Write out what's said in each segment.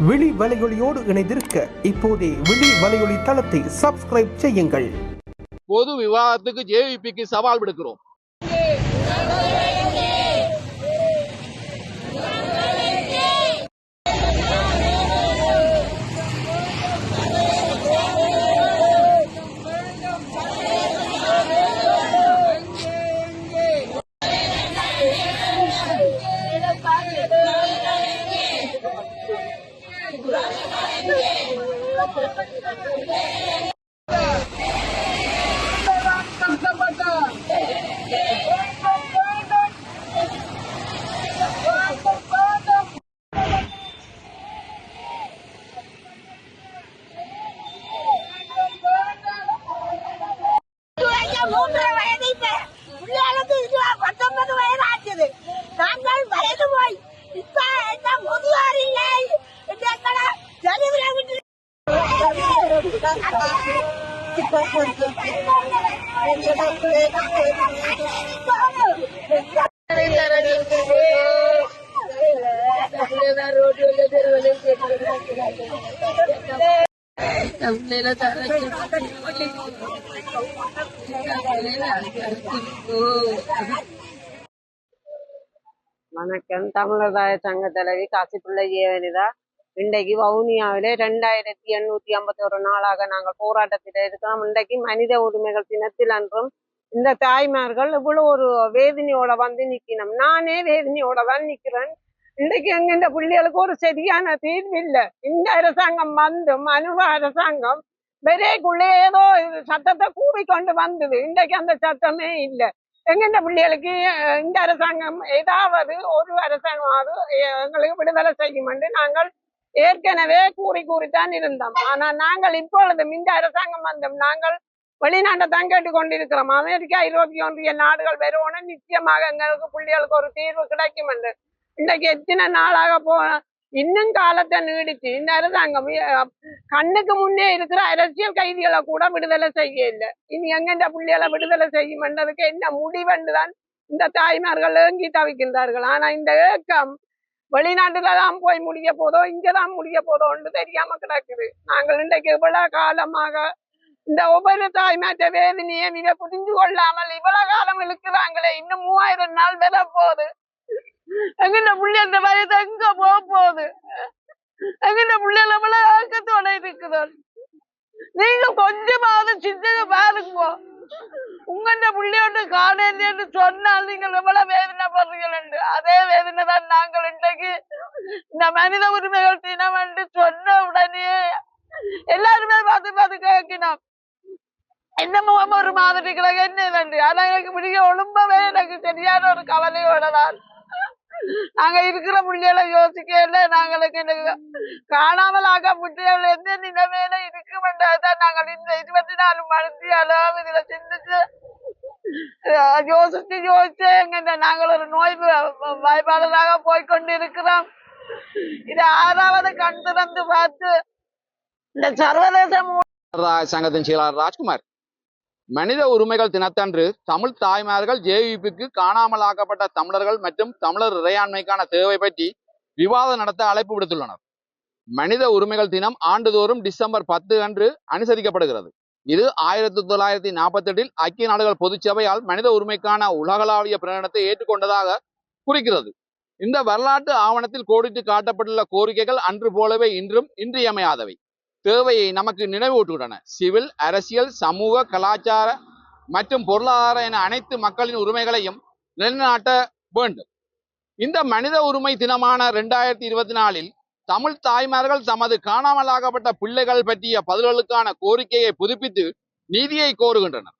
விழி வலையொலியோடு இணைந்திருக்க இப்போதே விழி வலையொலி தளத்தை சப்ஸ்கிரைப் செய்யுங்கள். பொது விவாதத்துக்கு ஜேவிபிக்கு சவால் விடுக்கிறோம் துவங்க மூன்றரை வயது இப்ப பிள்ளைகளுக்கு இது பத்தொன்பது வயது ஆச்சுது நாங்கள் வயது போய் இப்ப என்ன முதியோர் இல்லை எங்களை தெருவில் விட்டு வணக்கம். தமிழதாய சங்க தலைவி காசிப்பிள்ளை ஏவனிதா இன்றைக்கு வவுனியாவிலே ரெண்டாயிரத்தி எண்ணூத்தி ஐம்பத்தி ஒரு நாளாக நாங்கள் போராட்டத்தில் இருக்கிறோம். இன்றைக்கு மனித உரிமைகள் தினத்தில் அன்றும் இந்த தாய்மார்கள் இவ்வளோ ஒரு வேதனையோட வந்து நிக்கணும். நானே வேதனையோட தான் நிக்கிறேன். இன்றைக்கு எங்க இந்த பிள்ளைகளுக்கு ஒரு சரியான தீர்வு இல்லை. இந்த அரசாங்கம் வந்தும் அனுபவ அரசாங்கம் விரைக்குள்ளே ஏதோ சட்டத்தை கூவிக்கொண்டு வந்தது. இன்றைக்கு அந்த சட்டமே இல்லை. எங்கெந்த பிள்ளைகளுக்கு இந்த அரசாங்கம் ஏதாவது ஒரு அரசாங்கமாவது எங்களுக்கு விடுதலை செய்யும் என்று நாங்கள் ஏற்கனவே கூறி கூறித்தான் இருந்தோம். ஆனால் நாங்கள் இப்பொழுது இந்த அரசாங்கம் வந்தோம். நாங்கள் வெளிநாட்டை தான் கேட்டுக்கொண்டிருக்கிறோம். அமெரிக்கா ஐரோப்பிய ஒன்றிய நாடுகள் வருவோன நிச்சயமாக எங்களுக்கு பிள்ளைகளுக்கு ஒரு தீர்வு கிடைக்கும் என்று. இன்றைக்கு எத்தனை நாளாக போ இன்னும் காலத்தை நீடிச்சு இந்த அரசாங்கம் கண்ணுக்கு முன்னே இருக்கிற அரசியல் கைதிகளை கூட விடுதலை செய்ய இல்லை இனி எங்கெந்த பிள்ளைகளை விடுதலை செய்யும் என்றதுக்கு என்ன முடிவென்றுதான் இந்த தாய்மார்கள் ஏங்கி தவிக்கின்றார்கள். ஆனா இந்த ஏக்கம் வெளிநாட்டுல தான் போய் முடிய போதோ இங்கதான் முடிய போதோன்னு தெரியாம கிடக்குது. நாங்கள் இன்றைக்கு இவ்வளவு காலமாக இந்த ஒவ்வொரு தாய்மாற்ற வேதனையை மிக புரிஞ்சு கொள்ளாமல் இவ்வளவு காலம் இழுக்கிறாங்களே இன்னும் மூவாயிரம் நாள் வர போகுது. எங்கிட்ட புள்ளி வயது எங்க போக போகுது? எங்கிட்ட புள்ளைகள் எவ்வளவு ஆக்கத்தோட இருக்குதோ. நீங்க கொஞ்சமா உங்கள்ட புள்ளையோட காணேன்னு சொன்னால் நீங்கள் எவ்வளவு வேதனைப்படுறீர்கள் என்று அதே வேதனை தான் நாங்கள் இன்றைக்கு இந்த மனித உரிமைகள் தினம் என்று சொன்ன உடனே எல்லாருமே பார்த்து பார்த்து கேட்கினோம் என்ன முகம் ஒரு மாதிரி கிழக்கு என்ன நன்றி ஆனா எனக்கு பிடிக்க ஒழும்பவே எனக்கு சரியான ஒரு கவலையோட தான். நாங்க இருக்கிற புள்ளிகளை யோசிக்கல நாங்களுக்கு எனக்கு காணாமல் ஆக புள்ளிகள் எந்த நிலைமையில இருக்குமென்றதான் நாங்கள் இந்த இருபத்தி நாலு மணி அளவு இதுல சிந்திச்சு யோசிச்சு யோசிச்சு எங்க நாங்கள் ஒரு நோய் வாய்ப்பாளராக போய்கொண்டு இருக்கிறோம் இது ஆறாவது கண் திறந்து பார்த்து இந்த சர்வதேச சங்கத்தின் செயலாளர் ராஜ்குமார். மனித உரிமைகள் தினத்தன்று தமிழ் தாய்மார்கள் ஜேவிபிக்கு காணாமலாக்கப்பட்ட தமிழர்கள் மற்றும் தமிழர் இறையாண்மைக்கான தேவை பற்றி விவாதம் நடத்த அழைப்பு விடுத்துள்ளனர். மனித உரிமைகள் தினம் ஆண்டுதோறும் டிசம்பர் பத்து அன்று அனுசரிக்கப்படுகிறது. இது ஆயிரத்தி தொள்ளாயிரத்தி நாற்பத்தி எட்டில் ஐக்கிய நாடுகள் பொதுச்சபையால் மனித உரிமைக்கான உலகளாவிய பிரகடனத்தை ஏற்றுக்கொண்டதாக குறிக்கிறது. இந்த வரலாற்று ஆவணத்தில் கோடிட்டு காட்டப்பட்டுள்ள கோரிக்கைகள் அன்று போலவே இன்றும் இன்றியமையாதவை. தேவையை நமக்கு நினைவூட்டுகின்றன. சிவில் அரசியல் சமூக கலாச்சார மற்றும் பொருளாதார என அனைத்து மக்களின் உரிமைகளையும் நிலைநாட்ட வேண்டும். இந்த மனித உரிமை தினமான ரெண்டாயிரத்தி இருபத்தி நாலில் தமிழ் தாய்மார்கள் தமது காணாமலாகப்பட்ட பிள்ளைகள் பற்றிய பதில்களுக்கான கோரிக்கையை புதுப்பித்து நீதியை கோருகின்றனர்.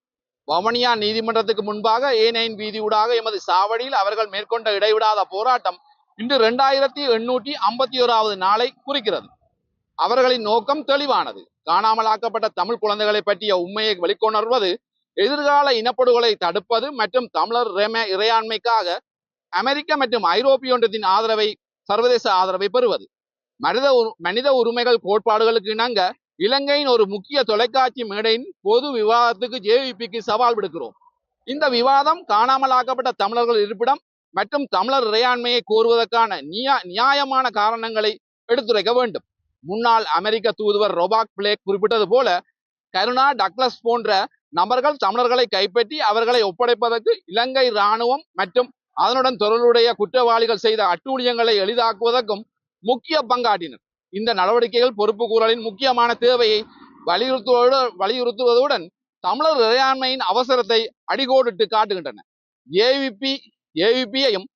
வவுனியா நீதிமன்றத்துக்கு முன்பாக ஏனைன் வீதியூடாக எமது சாவடியில் அவர்கள் மேற்கொண்ட இடைவிடாத போராட்டம் இன்று ரெண்டாயிரத்தி எண்ணூற்றி ஐம்பத்தி ஓராவது நாளை குறிக்கிறது. அவர்களின் நோக்கம் தெளிவானது. காணாமலாக்கப்பட்ட தமிழ் குழந்தைகளை பற்றிய உண்மையை வெளிக்கொணர்வது எதிர்கால இனப்படுகொலை தடுப்பது மற்றும் தமிழர் இறையாண்மைக்காக அமெரிக்க மற்றும் ஐரோப்பிய ஒன்றியத்தின் ஆதரவை சர்வதேச ஆதரவை பெறுவது. மனித உரு- மனித உரிமைகள் கோட்பாடுகளுக்கு இணங்க இலங்கையின் ஒரு முக்கிய தொலைக்காட்சி மேடையின் பொது விவாதத்துக்கு ஜேவிபிக்கு சவால் விடுக்கிறோம். இந்த விவாதம் காணாமலாக்கப்பட்ட தமிழர்கள் இருப்பிடம் மற்றும் தமிழர் இறையாண்மையை கோருவதற்கான நியா- நியாயமான காரணங்களை எடுத்துரைக்க வேண்டும். முன்னாள் அமெரிக்க தூதுவர் ரொபாக் பிளேக் குறிப்பிட்டது போல கருணா டக்ளஸ் போன்ற நபர்கள் தமிழர்களை கைப்பற்றி அவர்களை ஒப்படைப்பதற்கு இலங்கை இராணுவம் மற்றும் அதனுடன் தொடர்புடைய குற்றவாளிகள் செய்த அட்டூழியங்களை எளிதாக்குவதற்கும் முக்கிய பங்காற்றினர். இந்த நடவடிக்கைகள் பொறுப்பு கூறலின் முக்கியமான தேவையை வலியுறுத்துவதோடு வலியுறுத்துவதுடன் தமிழர் இறையாண்மையின் அவசரத்தை அடிகோடிட்டு காட்டுகின்றன. ஏவிபி ஏவிபியையும்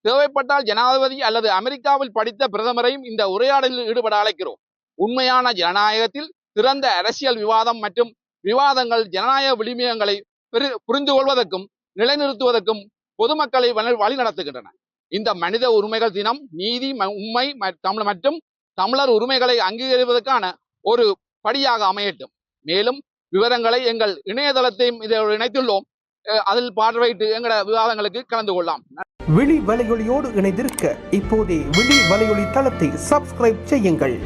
தேவைப்பட்டால் ஜனாதிபதி அல்லது அமெரிக்காவில் படித்த பிரதமரையும் இந்த உரையாடலில் ஈடுபட அழைக்கிறோம். உண்மையான ஜனநாயகத்தில் சிறந்த அரசியல் விவாதம் மற்றும் விவாதங்கள் ஜனநாயக விளிமியங்களை பெரு- புரிந்து கொள்வதற்கும் நிலைநிறுத்துவதற்கும் பொதுமக்களை வழி வழி நடத்துகின்றன. இந்த மனித உரிமைகள் தினம் நீதி ம- உண்மை தமிழ் மற்றும் தமிழர் உரிமைகளை அங்கீகரிப்பதற்கான ஒரு படியாக அமையட்டும். மேலும் விவரங்களை எங்கள் இணையதளத்தையும் இதை இணைத்துள்ளோம். அதில் பார்வையிட்டு எங்களோட விவாதங்களுக்கு கலந்து கொள்ளலாம். விழி வலையொலியோடு இணைந்திருக்க இப்போதே விழி வலையொலி தளத்தை சப்ஸ்கிரைப் செய்யுங்கள்.